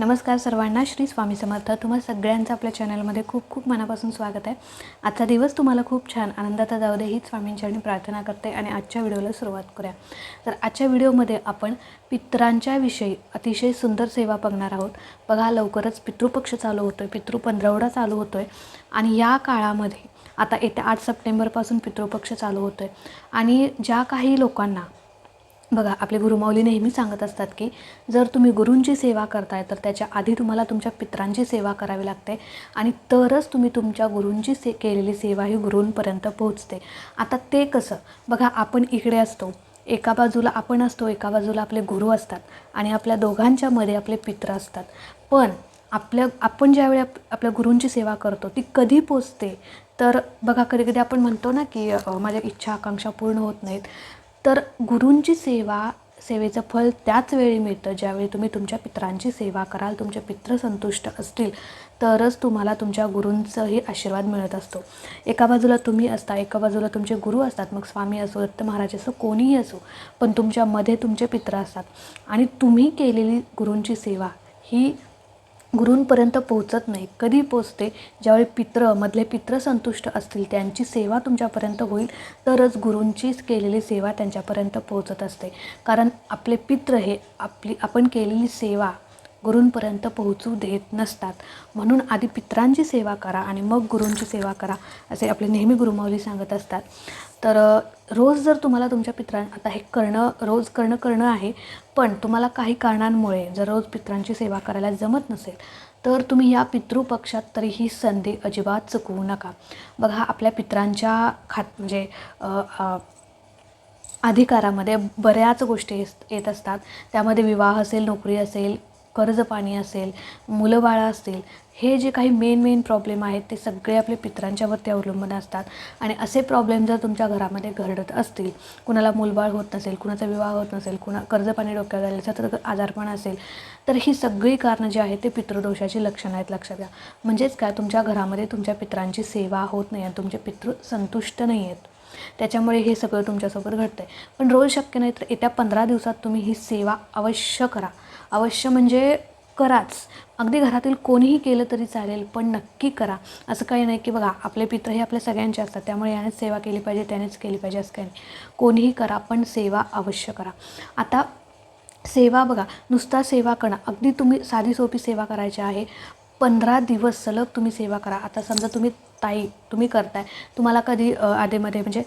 नमस्कार सर्वांना श्री स्वामी समर्थ. तुम्हा सगळ्यांचं आपल्या चॅनलमध्ये खूप खूप मनापासून स्वागत आहे. आजचा दिवस तुम्हाला खूप छान आनंदाचा जाऊ दे हीच स्वामींच्यानी प्रार्थना करते आणि आजच्या व्हिडिओला सुरुवात करूया. तर आजच्या व्हिडिओमध्ये आपण पितरांच्या विषयी अतिशय सुंदर सेवा बघणार आहोत. बघा लवकरच पितृपक्ष चालू होतो आहे पितृ पंधरवडा चालू होतो आहे आणि या काळामध्ये आता येत्या आठ सप्टेंबरपासून पितृपक्ष चालू होतो आहे आणि ज्या काही लोकांना बघा आपले गुरुमाऊली नेहमी सांगत असतात की जर तुम्ही गुरूंची सेवा करताय तर त्याच्या आधी तुम्हाला तुमच्या पित्रांची सेवा करावी लागते आणि तरच तुम्ही तुमच्या गुरूंची से केलेली सेवा ही गुरूंपर्यंत पोहोचते. आता ते कसं? बघा आपण इकडे असतो. एका बाजूला आपण असतो एका बाजूला आपले गुरु असतात आणि आपल्या दोघांच्या मध्ये आपले पित्र असतात. पण आपल्या आपण ज्यावेळी आप आपल्या गुरूंची सेवा करतो ती कधी पोचते? तर बघा कधी कधी आपण म्हणतो ना की माझ्या इच्छा आकांक्षा पूर्ण होत नाहीत. तर गुरूंची सेवा सेवेचं फळ त्याच वेळी मिळतं ज्यावेळी तुम्ही तुमच्या पित्रांची सेवा कराल तुमचे पित्र संतुष्ट असतील तरच तुम्हाला तुमच्या गुरूंचाही आशीर्वाद मिळत असतो. एका बाजूला तुम्ही असता एका बाजूला तुमचे गुरु असतात मग स्वामी असो दत्त महाराज असो कोणीही असो पण तुमच्यामध्ये तुमचे पित्र असतात. आणि तुम्ही केलेली गुरूंची सेवा ही गुरूंपर्यंत पोहोचत नाही. कधी पोचते ज्यावेळी पित्र मधले पित्र संतुष्ट असतील त्यांची सेवा तुमच्यापर्यंत होईल. तरच गुरूंचीच केलेली सेवा त्यांच्यापर्यंत पोहोचत असते. कारण आपले पित्र हे आपली आपण केलेली सेवा गुरूंपर्यंत पोहोचू देत नसतात. म्हणून आधी पित्रांची सेवा करा आणि मग गुरूंची सेवा करा असे आपले नेहमी गुरुमाऊली सांगत असतात. तर रोज जर तुम्हाला तुमच्या पित्रां आता हे करणं रोज करणं करणं आहे पण तुम्हाला काही कारणांमुळे जर रोज पित्रांची सेवा करायला जमत नसेल तर तुम्ही या पितृपक्षात तरी ही संधी अजिबात चुकवू नका. बघा आपल्या पित्रांच्या खात म्हणजे अधिकारामध्ये बऱ्याच गोष्टी येत असतात. त्यामध्ये विवाह असेल नोकरी असेल कर्ज पाणी असेल मुलं बाळं असतील हे जे काही मेन मेन प्रॉब्लेम आहेत ते सगळे आपले पित्रांच्यावरती अवलंबून असतात. आणि असे प्रॉब्लेम जर तुमच्या घरामध्ये घडत असतील कुणाला मूलबाळ होत नसेल कुणाचा विवाह होत नसेल कुणा कर्ज पाणी डोक्यात आलेलं सतत आजारपण असेल तर ही सगळी कारणं जी आहेत ते पितृदोषाची लक्षणं आहेत लक्षात घ्या. म्हणजेच काय? तुमच्या घरामध्ये तुमच्या पित्रांची सेवा होत नाही आणि तुमचे पितृ संतुष्ट नाही आहेत. त्याच्यामुळे हे सगळं तुमच्यासोबत घडतं आहे पण रोज शक्य नाही तर येत्या पंधरा दिवसात तुम्ही ही सेवा अवश्य करा. अवश्य म्हणजे कराच. अगदी घरातील कोणीही केलं तरी चालेल पण नक्की करा. असं काही नाही की बघा आपले पित्र हे आपल्या सगळ्यांचे असतात. त्यामुळे यानेच सेवा केली पाहिजे त्यानेच केली पाहिजे असं काही नाही. कोणीही करा पण सेवा अवश्य करा. आता सेवा बघा नुसता सेवा करणं. अगदी तुम्ही साधी सोपी सेवा करायची आहे. पंधरा दिवस सलग तुम्ही सेवा करा. आता समजा तुम्ही ताई तुम्ही करताय. तुम्हाला कधी आधेमध्ये म्हणजे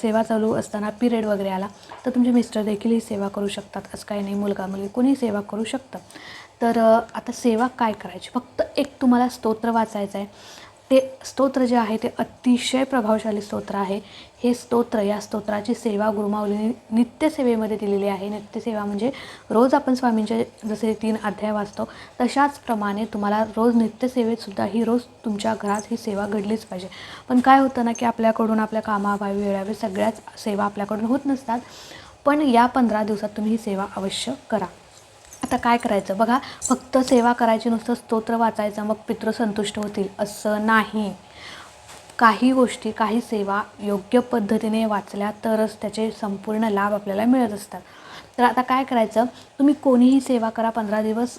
सेवा चालू असताना पिरियड वगैरे आला तर तुमचे मिस्टर देखील ही सेवा करू शकतात. असं काही नाही मुलगा मुलगी कोणी सेवा करू शकतं. तर आता सेवा काय करायची? फक्त एक तुम्हाला स्तोत्र वाचायचं आहे. ते स्तोत्र जे आहे ते अतिशय प्रभावशाली स्तोत्र आहे. हे स्तोत्र या स्तोत्राची सेवा गुरुमाऊलीने नित्यसेवेमध्ये दिलेली आहे. नित्यसेवा म्हणजे रोज आपण स्वामींचे जसे तीन अध्याय वाचतो तशाचप्रमाणे तुम्हाला रोज नित्यसेवेतसुद्धा ही रोज तुमच्या घरात ही सेवा घडलीच पाहिजे. पण काय होतं ना की आपल्याकडून आपल्या कामाभावी वेळावे सगळ्याच सेवा आपल्याकडून होत नसतात. पण या पंधरा दिवसात तुम्ही ही सेवा अवश्य करा. आता काय करायचं? बघा फक्त सेवा करायची नुसतं स्तोत्र वाचायचं मग पितृ संतुष्ट होतील असं नाही. काही गोष्टी काही सेवा योग्य पद्धतीने वाचल्या तरच त्याचे संपूर्ण लाभ आपल्याला मिळत असतात. तर आता काय करायचं? तुम्ही कोणीही सेवा करा पंधरा दिवस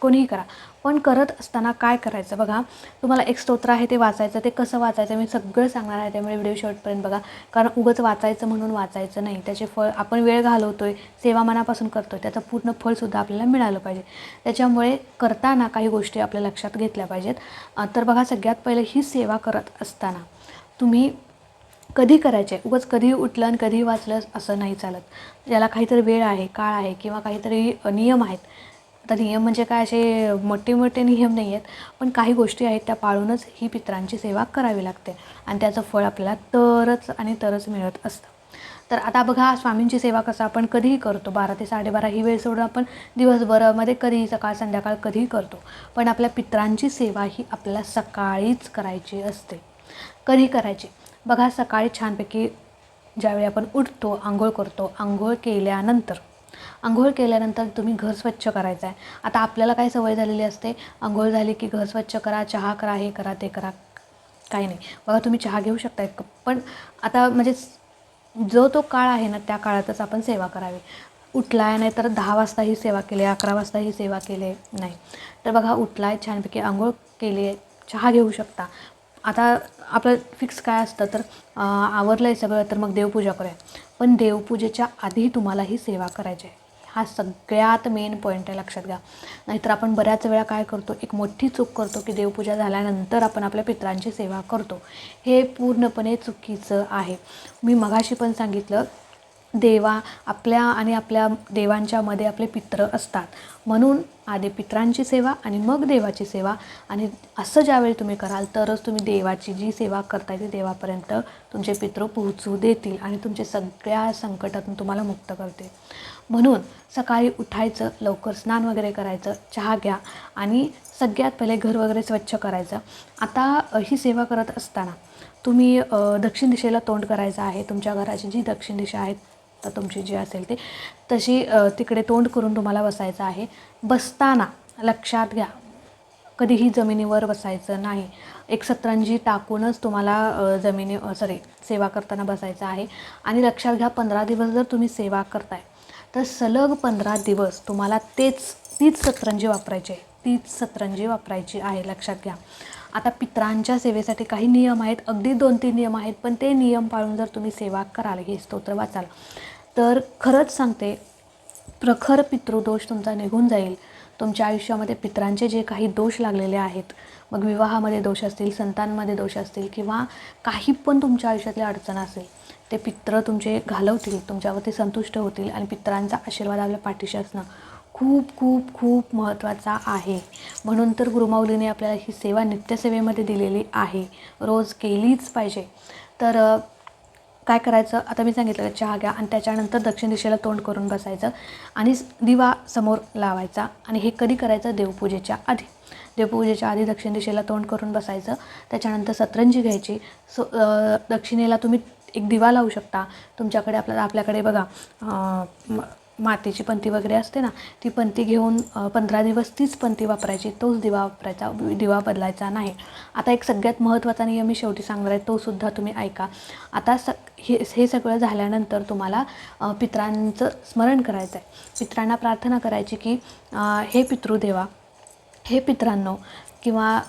कोणीही करा. पण करत असताना काय करायचं? बघा तुम्हाला एक स्तोत्र आहे ते वाचायचं. ते कसं वाचायचं? मी सगळं सांगणार आहे त्यामुळे व्हिडिओ शॉर्टपर्यंत बघा. कारण उगंच वाचायचं म्हणून वाचायचं नाही. त्याचे फळ आपण वेळ घालवतो आहे सेवा मनापासून करतो आहे त्याचं पूर्ण फळसुद्धा आपल्याला मिळालं पाहिजे. त्याच्यामुळे करताना काही गोष्टी आपल्या लक्षात घेतल्या पाहिजेत. तर बघा सगळ्यात पहिले ही सेवा करत असताना तुम्ही कधी करायचे? उगाच कधी उठलं आणि कधी वाचलं असं नाही चालत. याला काहीतरी वेळ आहे काळ आहे किंवा काहीतरी नियम आहेत तर नियम म्हणजे काय असे मोठे मोठे नियम नाही आहेत पण काही गोष्टी आहेत त्या पाळूनच ही पित्रांची सेवा करावी लागते आणि त्याचं फळ आपल्याला तरच आणि तरच मिळत असतं. तर आता बघा स्वामींची सेवा कसं आपण कधीही करतो. बारा ते साडेबारा ही वेळ सोडून आपण दिवसभरामध्ये कधीही सकाळ संध्याकाळ कधीही करतो. पण आपल्या पित्रांची सेवा ही आपल्याला सकाळीच करायची असते. कधी करायची? बघा सकाळी छानपैकी ज्यावेळी आपण उठतो आंघोळ करतो आंघोळ केल्यानंतर. आंघोळ केल्यानंतर तुम्ही घर स्वच्छ करायचं आहे आता आपल्याला काय सवय झालेली असते? आंघोळ झाली की घर स्वच्छ करा चहा करा हे करा ते करा. काही नाही. बघा तुम्ही चहा घेऊ शकताय. पण आता म्हणजे जो तो काळ आहे ना त्या काळातच आपण सेवा करावी. उठलाय नाही तर दहा वाजता ही सेवा केली आहे अकरा वाजता ही सेवा केली. आहे नाही. तर बघा उठलाय छानपैकी आंघोळ केली आहे चहा घेऊ शकता. आता आपलं फिक्स काय असतं तर आवरलं आहे सगळं तर मग देवपूजा करूया. पण देवपूजेच्या आधी तुम्हाला ही सेवा करायची आहे. हा सगळ्यात मेन पॉईंट आहे लक्षात घ्या. नाहीतर आपण बऱ्याच वेळा काय करतो एक मोठी चूक करतो की देवपूजा झाल्यानंतर आपण आपल्या पित्रांची सेवा करतो. हे पूर्णपणे चुकीचं आहे. मी मगाशी पण सांगितलं देवा आपल्या आणि आपल्या देवांच्यामध्ये आपले पित्र असतात. म्हणून आधी पित्रांची सेवा आणि मग देवाची सेवा. आणि असं ज्यावेळी तुम्ही कराल तरच तुम्ही देवाची जी सेवा करताय ती देवापर्यंत तुमचे पित्र पोहोचू देतील आणि तुमचे सगळ्या संकटातून तुम्हाला मुक्त करतील. म्हणून सकाळी उठायचं लवकर स्नान वगैरे करायचं चहा घ्या आणि सगळ्यात पहिले घर वगैरे स्वच्छ करायचं. आता ही सेवा करत असताना तुम्ही दक्षिण दिशेला तोंड करायचं आहे. तुमच्या घराची जी दक्षिण दिशा आहे तर तुमची जी असेल ते. तशी तिकडे तोंड करून तुम्हाला बसायचं आहे. बसताना लक्षात घ्या. कधीही जमिनीवर बसायचं नाही. एक सतरंजी टाकूनच तुम्हाला जमिनी सॉरी सेवा करताना बसायचं आहे. आणि लक्षात घ्या पंधरा दिवस जर तुम्ही सेवा करताय तर सलग पंधरा दिवस तुम्हाला तेच तीच सतरंजी वापरायची आहे. तीच सतरंजी वापरायची आहे लक्षात घ्या. आता पित्रांच्या सेवेसाठी काही नियम आहेत. अगदी दोन तीन नियम आहेत पण ते नियम पाळून जर तुम्ही सेवा कराल हे स्तोत्र वाचाल तर खरंच सांगते प्रखर पितृदोष तुमचा निघून जाईल. तुमच्या आयुष्यामध्ये पित्रांचे जे काही दोष लागलेले आहेत मग विवाहामध्ये दोष असतील संतांमध्ये दोष असतील किंवा काही पण तुमच्या आयुष्यातल्या अडचण असेल ते पित्र तुमचे घालवतील तुमच्यावरती संतुष्ट होतील आणि पित्रांचा आशीर्वाद आपल्या पाठीशी असणं खूप खूप खूप महत्त्वाचा आहे. म्हणून तर गुरुमाऊलीने आपल्याला ही सेवा नित्यसेवेमध्ये दिलेली आहे. रोज केलीच पाहिजे. तर काय करायचं? आता मी सांगितलं चहा घ्या आणि त्याच्यानंतर दक्षिण दिशेला तोंड करून बसायचं आणि दिवा समोर लावायचा आणि हे कधी करायचं? देवपूजेच्या आधी. देवपूजेच्या आधी दक्षिण दिशेला तोंड करून बसायचं. त्याच्यानंतर सतरंजी घ्यायची. सो दक्षिणेला तुम्ही एक दिवा लावू शकता. तुमच्याकडे आपल्याला आपल्याकडे बघा मातीची पंती वगैरे असते ना ती पंती घेऊन पंधरा दिवस तीच पंती वापरायची तोच दिवा वापरायचा दिवा बदलायचा नाही. आता एक सगळ्यात महत्त्वाचा नियम मी शेवटी सांगणार आहे तोसुद्धा तुम्ही ऐका. आता स हे हे सगळं झाल्यानंतर तुम्हाला पित्रांचं स्मरण करायचं आहे. पित्रांना प्रार्थना करायची की हे पितृदेवा हे पित्रांनो किंवा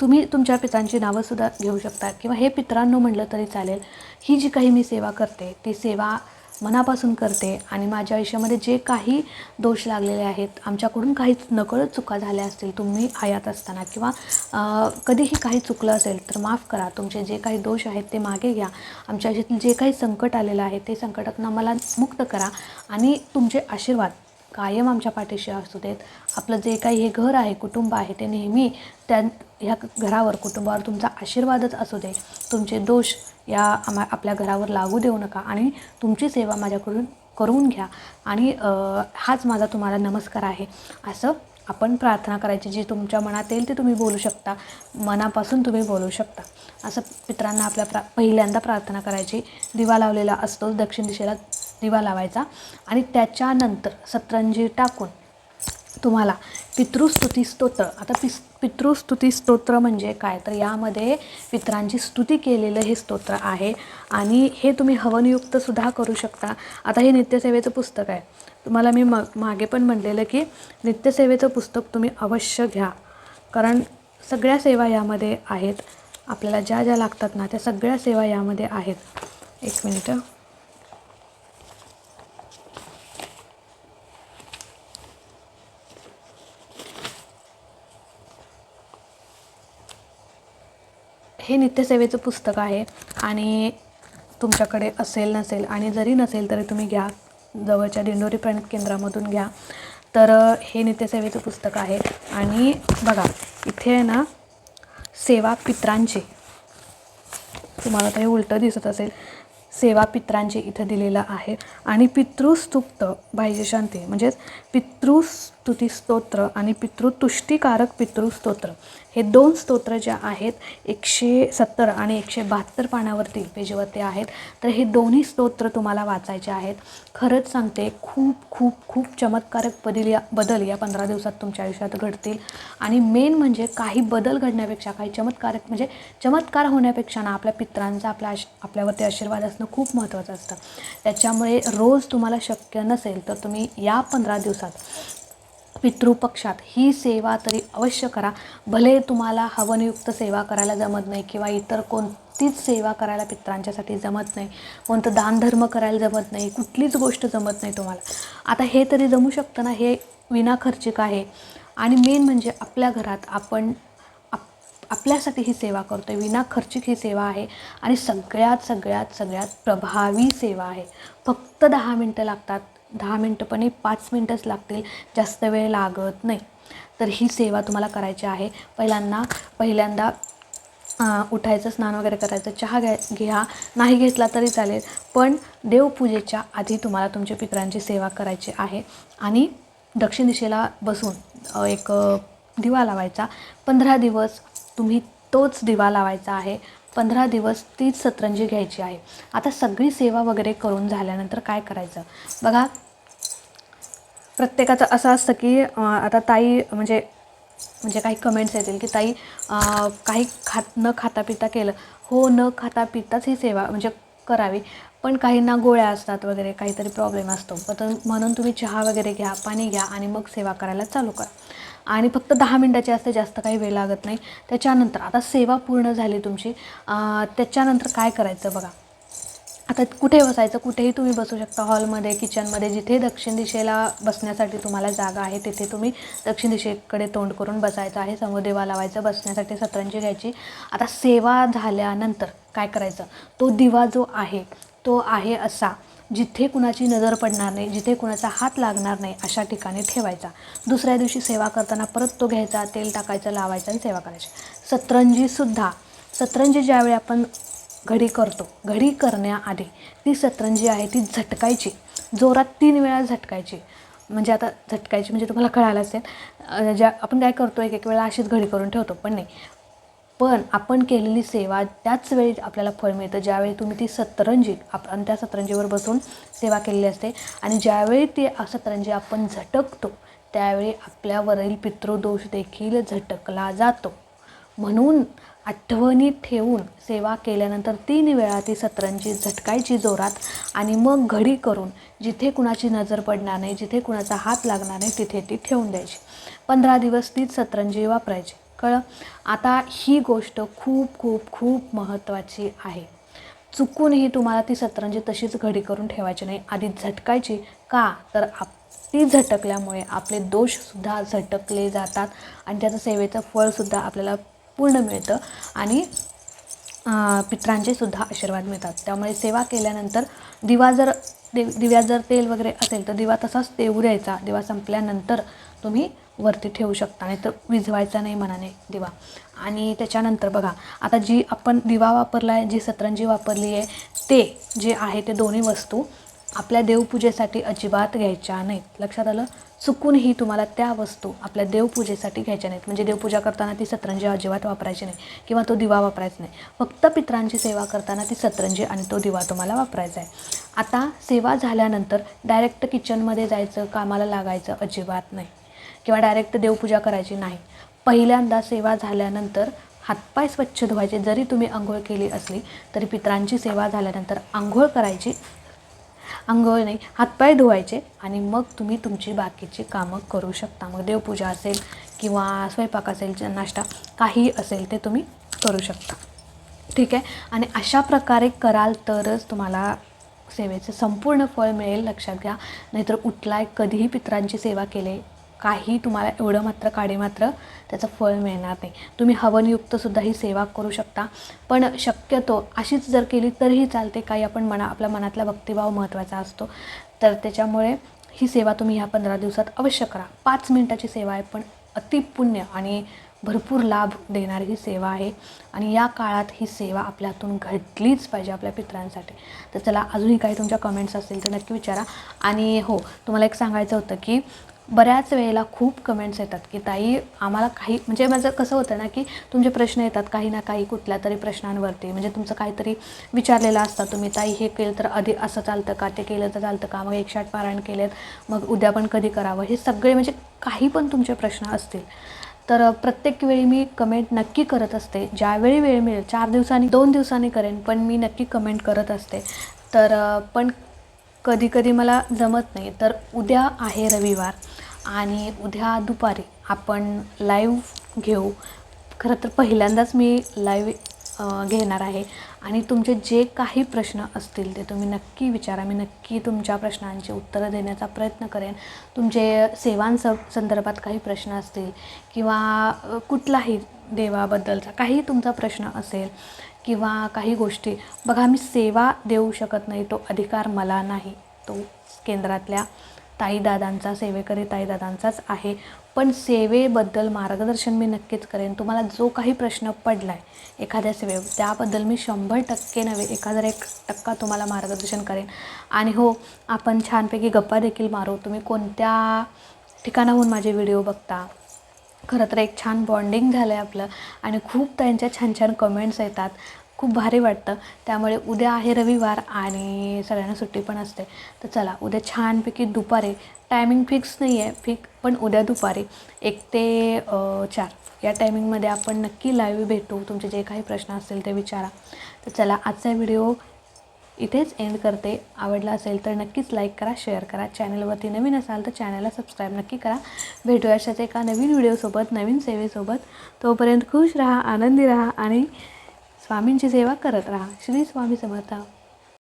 तुम्ही तुमच्या पित्रांची नावंसुद्धा घेऊ शकता. किंवा हे पित्रांनो म्हटलं तरी चालेल ही जी काही मी सेवा करते ती सेवा मनापासून करते आणि माझ्या आयुष्यामध्ये जे काही दोष लागलेले आहेत आमच्याकडून काही नकळत चुका झाल्या असतील तुम्ही हयात असताना किंवा कधीही काही चुकलं असेल तर माफ करा. तुमचे जे काही दोष आहेत ते मागे घ्या. आमच्या आयुष्यातील जे काही संकट आलेलं आहे ते संकटातून आम्हाला मुक्त करा आणि तुमचे आशीर्वाद कायम आमच्या पाठीशी असू देत. आपलं जे काही हे घर आहे कुटुंब आहे ते नेहमी त्या ह्या घरावर कुटुंबावर तुमचा आशीर्वादच असू दे. तुमचे दोष या आम्हा आपल्या घरावर लागू देऊ नका आणि तुमची सेवा माझ्याकडून करून घ्या. आणि हाच माझा तुम्हाला नमस्कार आहे. असं आपण प्रार्थना करायची जी तुमच्या मनात येईल ते तुम्ही बोलू शकता. मनापासून तुम्ही बोलू शकता. असं पित्रांना आपल्या प्रा पहिल्यांदा प्रार्थना करायची. दिवा लावलेला असतो दक्षिण दिशेला दिवा लावायचा. आणि त्याच्यानंतर सतरंजी टाकून तुम्हाला पितृस्तुती स्तोत्र आता पिस पितृस्तुती स्तोत्र म्हणजे काय? तर यामध्ये पितरांची स्तुती केलेलं हे स्तोत्र आहे आणि हे तुम्ही हवनयुक्तसुद्धा करू शकता. आता हे नित्यसेवेचं पुस्तक आहे. तुम्हाला मी म मागे पण म्हणलेलं की नित्यसेवेचं पुस्तक तुम्ही अवश्य घ्या. कारण सगळ्या सेवा यामध्ये आहेत. आपल्याला ज्या ज्या लागतात ना त्या सगळ्या सेवा यामध्ये आहेत. एक मिनिटं. हे नित्यसेवेचं पुस्तक आहे आणि तुमच्याकडे असेल नसेल आणि जरी नसेल तरी तुम्ही घ्या. जवळच्या दिंडोरी प्रणित केंद्रामधून घ्या. तर हे नित्यसेवेचं पुस्तक आहे आणि बघा इथे आहे ना सेवा पित्रांची. तुम्हाला तर हे उलटं दिसत असेल. सेवा पित्रांची इथं दिलेलं आहे. आणि पितृस्तुप्त बाह्यशांती म्हणजेच पितृस्तुप्त स्तोत्र आणि पितृतुष्टीकारक पितृस्तोत्र. हे दोन स्तोत्र ज्या आहेत एकशे सत्तर आणि एकशे बहात्तर पानावरती पेजवरती आहेत. तर हे दोन्ही स्तोत्र तुम्हाला वाचायचे आहेत. खरंच सांगते खूप खूप खूप चमत्कारक बदल या बदल या पंधरा दिवसात तुमच्या आयुष्यात घडतील. आणि मेन म्हणजे काही बदल घडण्यापेक्षा काही चमत्कारक म्हणजे चमत्कार होण्यापेक्षा ना आपल्या पित्रांचा आपल्या आश आपल्यावरती आशीर्वाद असणं खूप महत्त्वाचं असतं. त्याच्यामुळे रोज तुम्हाला शक्य नसेल तर तुम्ही या पंधरा दिवसात पितृपक्षात ही सेवा तरी अवश्य करा. भले तुम्हाला हवनयुक्त सेवा करायला जमत नाही किंवा इतर कोणतीच सेवा करायला पित्रांच्यासाठी जमत नाही कोणतं दानधर्म करायला जमत नाही कुठलीच गोष्ट जमत नाही तुम्हाला. आता हे तरी जमू शकतं ना हे विनाखर्चिक आहे. आणि मेन म्हणजे आपल्या घरात आपण आप आपल्यासाठी ही सेवा करतो आहे विनाखर्चिक ही सेवा आहे. आणि सगळ्यात सगळ्यात सगळ्यात प्रभावी सेवा आहे. फक्त दहा मिनटं लागतात. दहा मिनटं पण नाही पाच मिनटंच लागतील. जास्त वेळ लागत नाही. तर ही सेवा तुम्हाला करायची आहे. पहिल्यांदा पहिल्यांदा उठायचं स्नान वगैरे करायचं चहा घ्या घ्या. नाही घेतला तरी चालेल. पण देवपूजेच्या आधी तुम्हाला तुमच्या पितरांची सेवा करायची आहे. आणि दक्षिण दिशेला बसून एक दिवा लावायचा. पंधरा दिवस तुम्ही तोच दिवा लावायचा आहे. पंधरा दिवस तीच सतरंजी घ्यायची आहे. आता सगळी सेवा वगैरे करून झाल्यानंतर काय करायचं? बघा प्रत्येकाचं असं असतं की आता ताई म्हणजे म्हणजे काही कमेंट्स येतील की ताई काही खात न खाता पिता केलं. हो न खाता पिताच ही सेवा म्हणजे करावी. पण काहींना गोळ्या असतात वगैरे काहीतरी प्रॉब्लेम असतो. पण म्हणून तुम्ही चहा वगैरे घ्या पाणी घ्या आणि मग सेवा करायला चालू करा. आणि फक्त दहा मिनटाची असते जास्त काही वेळ लागत नाही. त्याच्यानंतर आता सेवा पूर्ण झाली तुमची. त्याच्यानंतर काय करायचं बघा. आता कुठे बसायचं? कुठेही तुम्ही बसू शकता हॉलमध्ये किचनमध्ये जिथे दक्षिण दिशेला बसण्यासाठी तुम्हाला जागा आहे तिथे तुम्ही दक्षिण दिशेकडे तोंड करून बसायचं आहे. समोर देवा लावायचं बसण्यासाठी सतरंजी घ्यायची. आता सेवा झाल्यानंतर काय करायचं? तो दिवा जो आहे तो आहे असा. जिथे कुणाची नजर पडणार नाही जिथे कुणाचा हात लागणार नाही अशा ठिकाणी ठेवायचा. दुसऱ्या दिवशी सेवा करताना परत तो घ्यायचा तेल टाकायचं लावायचं आणि सेवा करायची. सतरंजीसुद्धा सतरंजी ज्यावेळी आपण घडी करतो घडी करण्याआधी ती सतरंजी आहे ती झटकायची. जोरात तीन वेळा झटकायची. म्हणजे आता झटकायची म्हणजे तुम्हाला कळालं असेल ज्या आपण काय करतो एक एक वेळा अशीच घडी करून ठेवतो पण नाही. पण आपण केलेली सेवा त्याच वेळी आपल्याला फळ मिळतं. ज्यावेळी तुम्ही ती सतरंजी आपण त्या सतरंजीवर बसून सेवा केलेली असते. आणि ज्यावेळी ती सतरंजी आपण झटकतो त्यावेळी आपल्यावरील पितृदोष देखील झटकला जातो. म्हणून आठवणी ठेवून सेवा केल्यानंतर तीन वेळा ती सतरंजी झटकायची जोरात आणि मग घडी करून जिथे कुणाची नजर पडणार नाही जिथे कुणाचा हात लागणार नाही तिथे ती ठेवून द्यायची. पंधरा दिवस तीच सतरंजी वापरायची. कळलं? आता ही गोष्ट खूप खूप खूप महत्त्वाची आहे. चुकूनही तुम्हाला ती सतरंजी तशीच घडी करून ठेवायची नाही. आधी झटकायची का? तर आप ती झटकल्यामुळे आपले दोषसुद्धा झटकले जातात आणि त्याचं सेवेचं फळसुद्धा आपल्याला पूर्ण मिळतं आणि अं, पित्रांचे सुद्धा आशीर्वाद मिळतात. त्यामुळे सेवा केल्यानंतर दिवा जर देव दिव्यात जर तेल वगैरे असेल तर दिवा तसाच तेवू द्यायचा. दिवा संपल्यानंतर तुम्ही वरती ठेवू शकता नाही तर विझवायचा नाही मनाने दिवा. आणि त्याच्यानंतर बघा आता जी आपण दिवा वापरला आहे जी सतरंजी वापरली आहे ते जे आहे ते दोन्ही वस्तू आपल्या देवपूजेसाठी अजिबात घ्यायच्या नाहीत. लक्षात आलं? चुकूनही तुम्हाला त्या वस्तू आपल्या देवपूजेसाठी घ्यायच्या नाहीत. म्हणजे देवपूजा करताना ती सतरंजी अजिबात वापरायची नाही किंवा तो दिवा वापरायचा नाही. फक्त पित्रांची सेवा करताना ती सतरंजी आणि तो दिवा तुम्हाला वापरायचा आहे. आता सेवा झाल्यानंतर डायरेक्ट किचनमध्ये जायचं कामाला लागायचं अजिबात नाही. किंवा डायरेक्ट देवपूजा करायची नाही. पहिल्यांदा सेवा झाल्यानंतर हातपाय स्वच्छ धुवायचे. जरी तुम्ही आंघोळ केली असली तरी पित्रांची सेवा झाल्यानंतर आंघोळ करायची. आंघोळ नाही हातपाय धुवायचे आणि मग तुम्ही तुमची बाकीची कामं करू शकता. मग देवपूजा असेल किंवा स्वयंपाक असेल नाश्ता काही असेल ते तुम्ही करू शकता. ठीक आहे? आणि अशा प्रकारे कराल तरच तुम्हाला सेवेचं संपूर्ण फळ मिळेल लक्षात घ्या. नाहीतर उठलाय कधीही पित्रांची सेवा केली काही तुम्हाला एवढं मात्र काढे मात्र त्याचं फळ मिळणार नाही. तुम्ही हवनयुक्तसुद्धा ही सेवा करू शकता. पण शक्यतो अशीच जर केली तरीही चालते काही आपण मना आपल्या मनातला भक्तिभाव महत्त्वाचा असतो. तर त्याच्यामुळे ही सेवा तुम्ही ह्या पंधरा दिवसात अवश्य करा. पाच मिनटाची सेवा आहे पण अतिपुण्य आणि भरपूर लाभ देणारी ही सेवा आहे. आणि या काळात ही सेवा आपल्या हातून घडलीच पाहिजे आपल्या पित्रांसाठी. तर चला अजूनही काही तुमच्या कमेंट्स असतील तर नक्की विचारा. आणि हो तुम्हाला एक सांगायचं होतं की बऱ्याच वेळेला खूप कमेंट्स येतात की ताई आम्हाला काही म्हणजे माझं कसं होतं ना की तुमचे प्रश्न येतात काही ना काही कुठल्या तरी प्रश्नांवरती. म्हणजे तुमचं काहीतरी विचारलेलं असतं तुम्ही ताई हे केलं तर आधी असं चालतं का? ते केलं तर चालतं का? मग एकशे आठ पारायण केलेत मग उद्या पण कधी करावं? हे सगळे म्हणजे काही पण तुमचे प्रश्न असतील. तर प्रत्येक वेळी मी कमेंट नक्की करत असते. ज्यावेळी वेळ मिळेल चार दिवसांनी दोन दिवसांनी करेन पण मी नक्की कमेंट करत असते. तर पण कधी कधी मला जमत नाही. तर उद्या आहे रविवार आणि उद्या दुपारी आपण लाईव्ह घेऊ. खरं तर पहिल्यांदाच मी लाईव्ह घेणार आहे. आणि तुमचे जे काही प्रश्न असतील ते तुम्ही नक्की विचारा. मी नक्की तुमच्या प्रश्नांची उत्तरं देण्याचा प्रयत्न करेन. तुमचे सेवांस संदर्भात काही प्रश्न असतील किंवा कुठलाही देवाबद्दलचा काही तुमचा प्रश्न असेल किंवा काही गोष्टी. बघा मी सेवा देऊ शकत नाही तो अधिकार मला नाही. तो केंद्रातल्या ताईदादांचा सेवेकरी ताईदादांचाच आहे. पण सेवेबद्दल मार्गदर्शन मी नक्कीच करेन. तुम्हाला जो काही प्रश्न पडला आहे एखाद्या सेवे त्याबद्दल मी शंभर टक्के नव्हे एखादा एक टक्का तुम्हाला मार्गदर्शन करेन. आणि हो आपण छानपैकी गप्पा देखील मारू. तुम्ही कोणत्या ठिकाणाहून माझे व्हिडिओ बघता? खरं तर एक छान बॉन्डिंग झालं आहे आपलं. आणि खूप त्यांच्या छान छान कमेंट्स येतात. खूप भारी वाटतं. त्यामुळे उद्या आहे रविवार आणि सगळ्यांना सुट्टी पण असते. तर चला उद्या छानपैकी दुपारी. टायमिंग फिक्स नाही आहे फिक पण उद्या दुपारी. एक ते चार. या टायमिंगमध्ये आपण नक्की लाईव्ह भेटू. तुमचे जे काही प्रश्न असतील ते विचारा. तर चला आजचा व्हिडिओ इथेच एंड करते. आवडला असेल तर नक्कीच लाईक करा शेअर करा. चॅनलवरती नवीन असाल तर चॅनलला सबस्क्राईब नक्की करा. भेटूया अशाच एका नवीन व्हिडिओसोबत नवीन सेवेसोबत. तोपर्यंत खुश राहा आनंदी राहा आणि स्वामींची सेवा करत राहा. श्री स्वामी समर्थ.